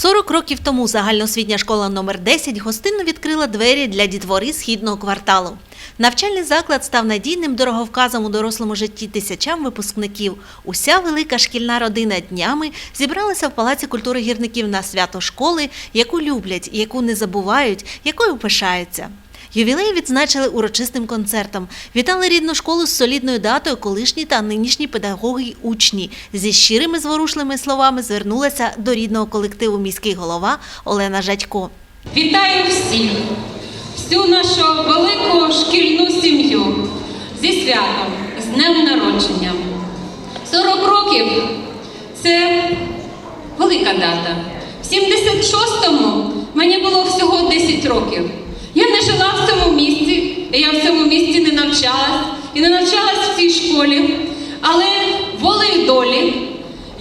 40 років тому загальноосвітня школа номер 10 гостинно відкрила двері для дітвори східного кварталу. Навчальний заклад став надійним дороговказом у дорослому житті тисячам випускників. Уся велика шкільна родина днями зібралася в Палаці культури гірників на свято школи, яку люблять, яку не забувають, якою пишаються. Ювілей відзначили урочистим концертом. Вітали рідну школу з солідною датою колишні та нинішні педагоги й учні. Зі щирими зворушливими словами звернулася до рідного колективу міський голова Олена Жадько. Вітаю всіх, всю нашу велику шкільну сім'ю зі святом, з днем народження. 40 років це велика дата. В 76-му мені було всього 10 років. Я не жила в цьому місті, і я в цьому місті не навчалась, і не навчалась в цій школі. Але волею долі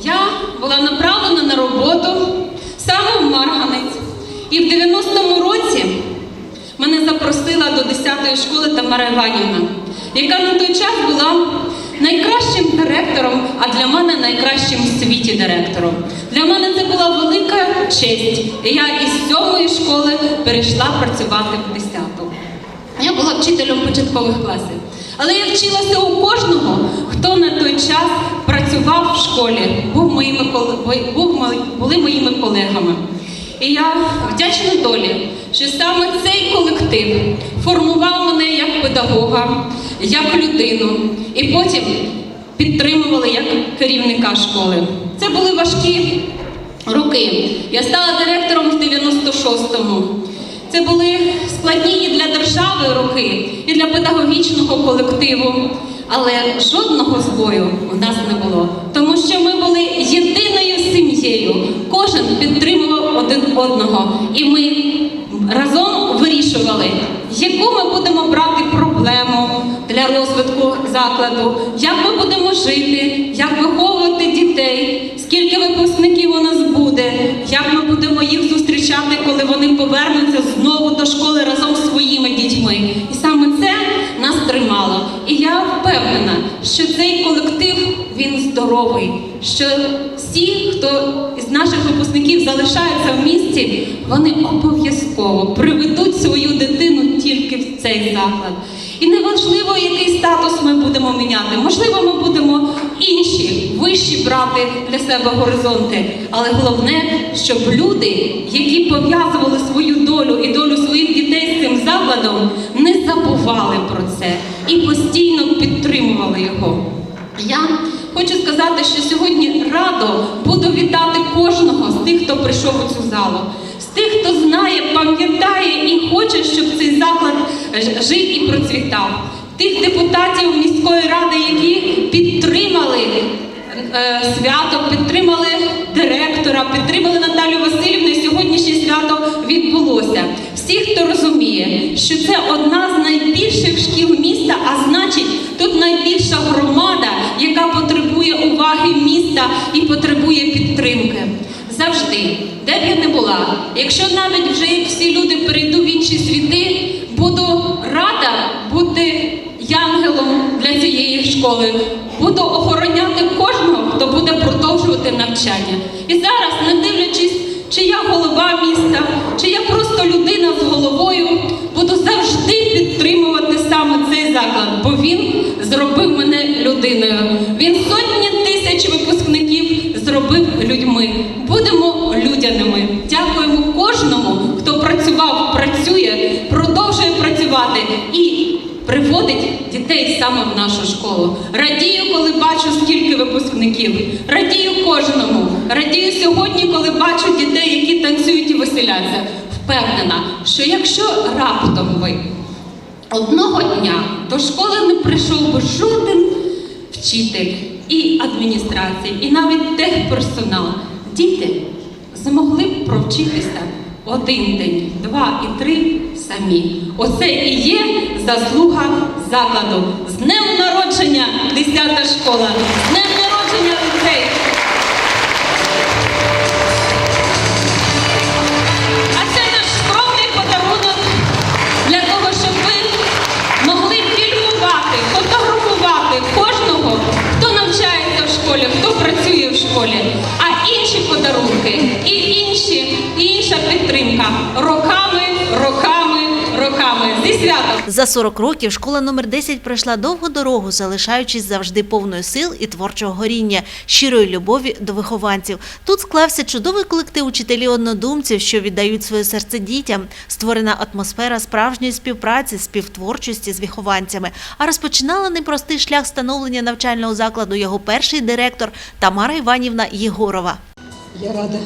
я була направлена на роботу саме в Марганець. І в 90-му році мене запросила до 10-ї школи Тамара Іванівна, яка на той час була найкращим директором, а для мене найкращим в світі директором. Для мене це була велика честь. І я із 7-ї школи перейшла працювати в 10-ту. Я була вчителем початкових класів. Але я вчилася у кожного, хто на той час працював в школі, був моїми, був, були моїми колегами. І я вдячна долі, що саме цей колектив формував мене як педагога, як людину, і потім підтримували як керівника школи. Це були важкі роки. Я стала директором в 96-му. Це були складні і для держави роки, і для педагогічного колективу. Але жодного збою у нас не було, тому що ми були єдиною сім'єю. Кожен підтримував один одного, і ми разом вирішували, яку ми будемо брати проблему для розвитку закладу, як ми будемо жити, як виховувати дітей, скільки випускників у нас буде, як ми будемо їх зустрічати, коли вони повернуться знову до школи разом з своїми дітьми. І саме це нас тримало. І я впевнена, що цей колектив він здоровий, що всі, хто із наших випускників залишаються в місті, вони обов'язково приведуть свою дитину тільки в цей заклад. І неважливо, який статус ми будемо міняти. Можливо, ми будемо інші, вищі брати для себе горизонти. Але головне, щоб люди, які пов'язували свою долю і долю своїх дітей з цим закладом, не забували про це і постійно підтримували його. Я хочу сказати, що сьогодні радо буду вітати кожного з тих, хто прийшов у цю залу, з тих, хто знає, пам'ятає і хоче, щоб цей заклад жив і процвітав. Тих депутатів міської ради, які підтримали е, свято, підтримали директора, підтримали Наталю Васильівну. і Сьогоднішнє свято відбулося. Всі, хто розуміє, що це одна з найбільших шкіл міста, а значить, тут найбільша громада, яка потребує уваги міста і потребує підтримки. Завжди, де б я не була, якщо навіть вже всі люди перейду в інші світи, буду рада бути янголом для цієї школи. Буду охороняти кожного, хто буде продовжувати навчання. І зараз, не дивлячись, чи я голова міста, чи я просто людина з головою, буду завжди підтримувати саме цей заклад, бо він зробив мене людиною. Він сотні тисяч випускників зробив людьми. Будемо людяними. Дякуємо кожному, хто працював, працює, продовжує працювати і приводить дітей саме в нашу школу. Радію, коли бачу, скільки випускників. Радію кожному. Радію сьогодні, коли бачу дітей, які танцюють і веселяться. Впевнена, що якщо раптом ви одного дня до школи не прийшов би жоден вчитель і адміністрація, і навіть техперсонал, діти змогли б провчитися один день, два і три самі. Оце і є заслуга закладу. З днем народження 10-та школа, з днем народження школі, хто працює в школі. А інші подарунки і інші підтримка. Роками, роками, роками. Зі святом! За 40 років школа номер 10 пройшла довгу дорогу, залишаючись завжди повною сил і творчого горіння, щирої любові до вихованців. Тут склався чудовий колектив учителів однодумців, що віддають своє серце дітям. Створена атмосфера справжньої співпраці, співтворчості з вихованцями. А розпочинала непростий шлях становлення навчального закладу його перший директор Тамара Іванівна Єгорова. Я рада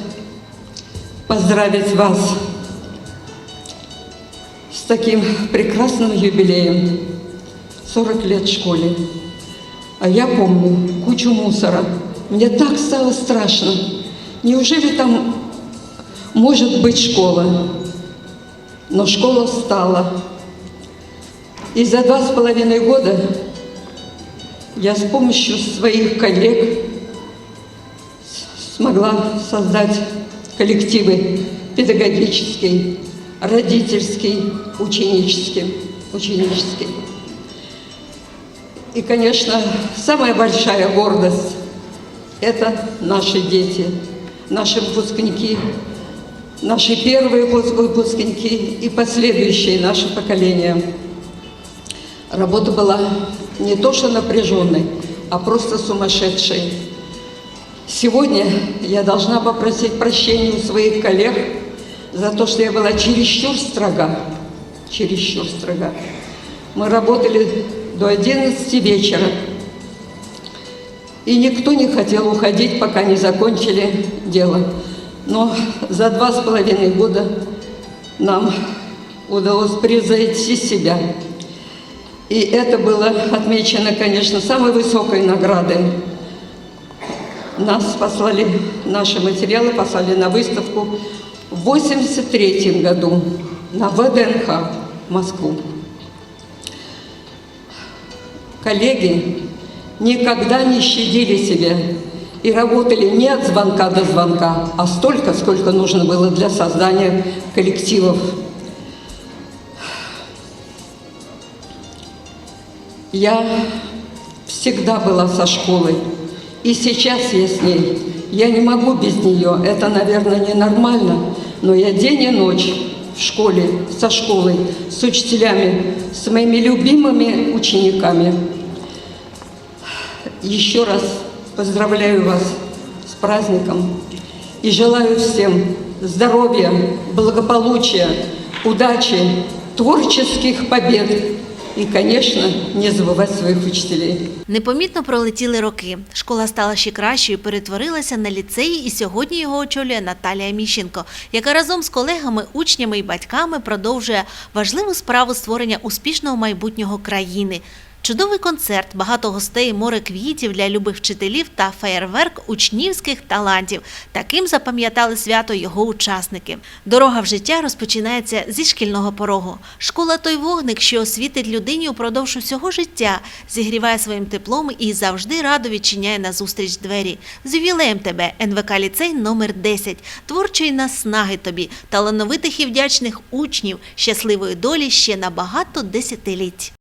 поздравить вас с таким прекрасным юбилеем. 40 лет в школе. А я помню кучу мусора. Мне так стало страшно. Неужели там может быть школа? Но школа стала. И за два с половиной года я с помощью своих коллег смогла создать коллективы педагогический, родительский, ученический, ученический. И, конечно, самая большая гордость – это наши дети, наши выпускники, наши первые выпуск- выпускники и последующие наши поколения. Работа была не то что напряженной, а просто сумасшедшей. Сегодня я должна попросить прощения у своих коллег за то, что я была чересчур строга. Чересчур строга. Мы работали до 11 вечера. И никто не хотел уходить, пока не закончили дело. Но за два с половиной года нам удалось превзойти себя. И это было отмечено, конечно, самой высокой наградой нас послали, наши материалы послали на выставку в 83 году на ВДНХ в Москву. Коллеги никогда не щадили себя и работали не от звонка до звонка, а столько, сколько нужно было для создания коллективов. Я всегда была со школой. И сейчас я с ней. Я не могу без нее. Это, наверное, ненормально. Но я день и ночь в школе, со школой, с учителями, с моими любимыми учениками. Еще раз поздравляю вас с праздником и желаю всем здоровья, благополучия, удачи, творческих побед и, звісно, не забувати своїх учителей. Непомітно пролетіли роки. Школа стала ще кращою, перетворилася на ліцей, і сьогодні його очолює Наталія Міщенко, яка разом з колегами, учнями і батьками продовжує важливу справу створення успішного майбутнього країни. Чудовий концерт, багато гостей, море квітів для любих вчителів та феєрверк учнівських талантів. Таким запам'ятали свято його учасники. Дорога в життя розпочинається зі шкільного порогу. Школа той вогник, що освітить людині упродовж усього життя, зігріває своїм теплом і завжди радо відчиняє назустріч двері. З ювілеєм тебе, НВК ліцей номер 10 творчої наснаги тобі, талановитих і вдячних учнів, щасливої долі ще на багато десятиліть.